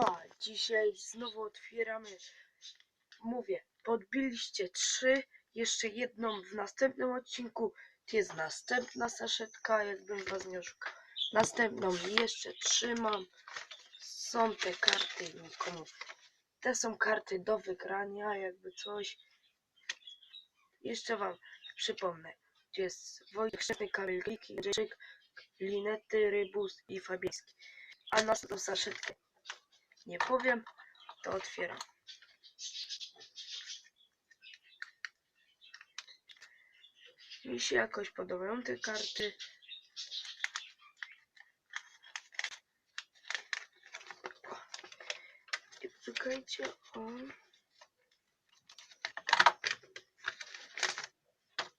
Siema, dzisiaj znowu otwieramy. Mówię, podbiliście trzy, jeszcze jedną w następnym odcinku. To jest następna saszetka, jakbym was nie oszukał. Następną jeszcze trzymam. Są te karty nikomu. Te są karty do wygrania, jakby coś. Jeszcze wam przypomnę. Tu jest Wojtek Szczepny, Jędrzejczyk, Linety, Rybus i Fabiński. A następną saszetkę nie powiem, to otwieram. Mi się jakoś podobają te karty. I czekajcie, o.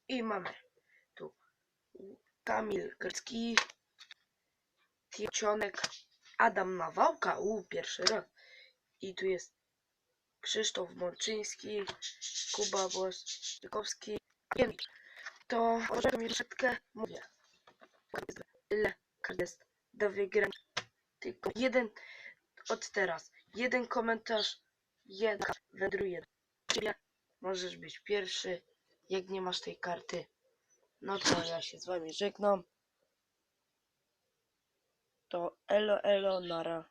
I mamy tu Kamil Grecki, Tiecionek, Adam Nawałka, u pierwszy raz. I tu jest Krzysztof Mączyński, Kuba Błaszczykowski. To może mi troszeczkę mówię. Ile jest do wygrania? Tylko jeden od teraz. Jeden komentarz, karta wędruje. Możesz być pierwszy, jak nie masz tej karty. No to ja się z wami żegnam. To elo elo nara.